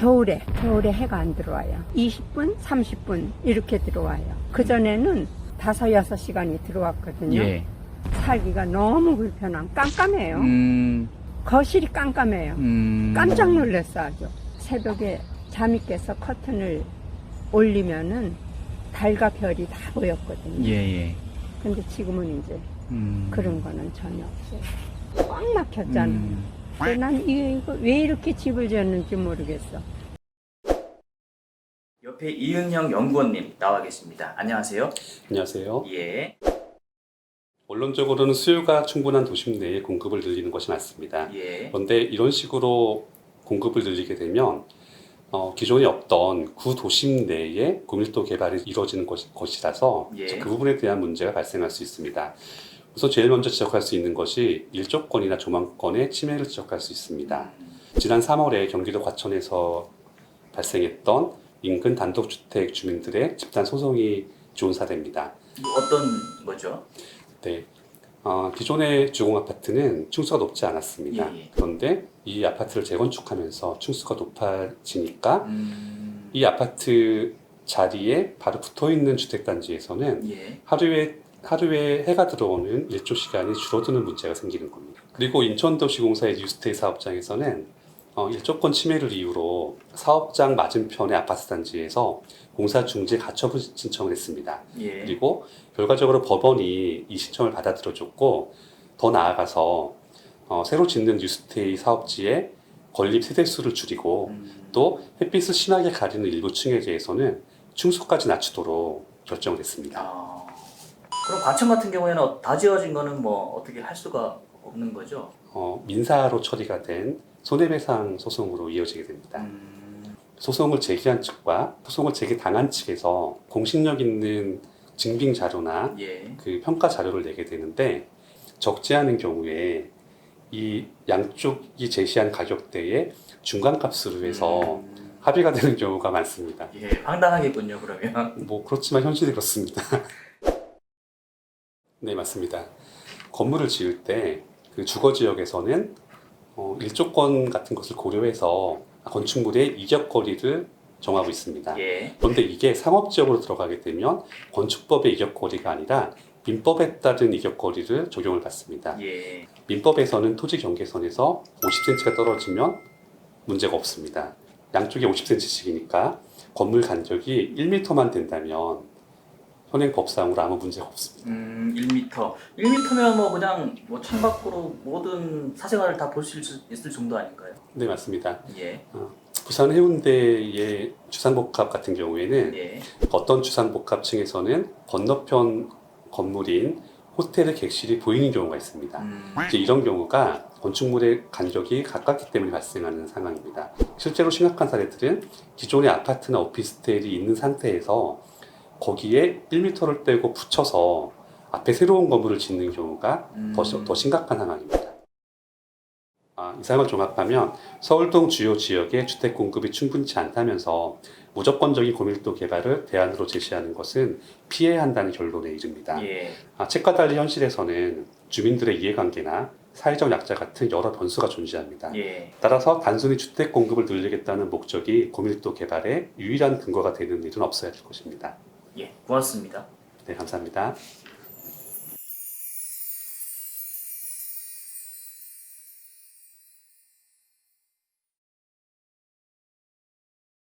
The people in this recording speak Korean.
겨울에 겨울에 해가 안 들어와요. 20분, 30분 이렇게 들어와요. 그 전에는 다섯 여섯 시간이 들어왔거든요. 예. 살기가 너무 불편함. 깜깜해요. 음, 거실이 깜깜해요. 음. 깜짝 놀랐어 아주. 새벽에 잠이 깨서 커튼을 올리면은 달과 별이 다 보였거든요. 예, 예. 근데 지금은 이제 음. 그런 거는 전혀 없어요. 꽉 막혔잖아. 음. 근데 난 이거 왜 이렇게 집을 지었는지 모르겠어. 옆에 이은영 연구원님 나와 계십니다. 안녕하세요. 안녕하세요. 예. 원론적으로는 수요가 충분한 도심 내에 공급을 늘리는 것이 맞습니다. 예. 그런데 이런 식으로 공급을 늘리게 되면 어, 기존에 없던 구도심 내에 고밀도 개발이 이루어지는 것이, 것이라서 예. 그 부분에 대한 문제가 발생할 수 있습니다. 우선 제일 먼저 지적할 수 있는 것이 일조권이나 조망권의 침해를 지적할 수 있습니다. 지난 3월에 경기도 과천에서 발생했던 인근 단독주택 주민들의 집단 소송이 좋은 사례입니다. 어떤 거죠? 네. 어, 기존의 주공 아파트는 층수가 높지 않았습니다. 예, 예. 그런데 이 아파트를 재건축하면서 층수가 높아지니까 음. 이 아파트 자리에 바로 붙어 있는 주택 단지에서는 예. 하루에 하루에 해가 들어오는 일조 시간이 줄어드는 문제가 생기는 겁니다. 그리고 인천도시공사의 뉴스테이 사업장에서는 어, 일조권 침해를 이유로 사업장 맞은편의 아파트 단지에서 공사 중지 가처분 신청을 했습니다. 예. 그리고 결과적으로 법원이 이 신청을 받아들여줬고 더 나아가서 어, 새로 짓는 뉴스테이 사업지의 건립 세대수를 줄이고 음. 또 햇빛을 심하게 가리는 일부 층에 대해서는 충수까지 낮추도록 결정을 했습니다. 아. 그럼 과천 같은 경우에는 어- 다 지어진 거는 뭐 어떻게 할 수가 없는 거죠? 어, 민사로 처리가 된 손해배상 소송으로 이어지게 됩니다. 음. 소송을 제기한 측과 소송을 제기당한 측에서 공신력 있는 증빙 자료나 예. 그 평가 자료를 내게 되는데 적지 않은 경우에 이 양쪽이 제시한 가격대의 중간값으로 해서 음. 합의가 되는 경우가 많습니다. 예, 황당하겠군요, 그러면. 뭐 그렇지만 현실이 그렇습니다. 네 맞습니다. 건물을 지을 때 그 주거 지역에서는 어, 일조권 같은 것을 고려해서 건축물의 이격거리를 정하고 있습니다. 예. 그런데 이게 상업 지역으로 들어가게 되면 건축법의 이격거리가 아니라 민법에 따른 이격거리를 적용을 받습니다. 예. 민법에서는 토지 경계선에서 50cm가 떨어지면 문제가 없습니다. 양쪽에 50cm씩이니까 건물 간격이 1m만 된다면 현행 법상으로 아무 문제가 없습니다. 음, 1m. 1m면 뭐 그냥 뭐 창밖으로 모든 사생활을 다 볼 수 있을 정도 아닌가요? 네, 맞습니다. 예. 부산 해운대의 주상복합 같은 경우에는 예. 어떤 주상복합층에서는 건너편 건물인 호텔의 객실이 보이는 경우가 있습니다. 음. 이제 이런 경우가 건축물의 간격이 가깝기 때문에 발생하는 상황입니다. 실제로 심각한 사례들은 기존의 아파트나 오피스텔이 있는 상태에서 거기에 1m를 떼고 붙여서 앞에 새로운 건물을 짓는 경우가 더, 시- 음. 더 심각한 상황입니다. 아, 이상을 종합하면 서울동 주요 지역의 주택 공급이 충분치 않다면서 무조건적인 고밀도 개발을 대안으로 제시하는 것은 피해야 한다는 결론에 이릅니다. 예. 아, 책과 달리 현실에서는 주민들의 이해관계나 사회적 약자 같은 여러 변수가 존재합니다. 예. 따라서 단순히 주택 공급을 늘리겠다는 목적이 고밀도 개발의 유일한 근거가 되는 일은 없어야 할 것입니다. 예. 고맙습니다. 네, 감사합니다.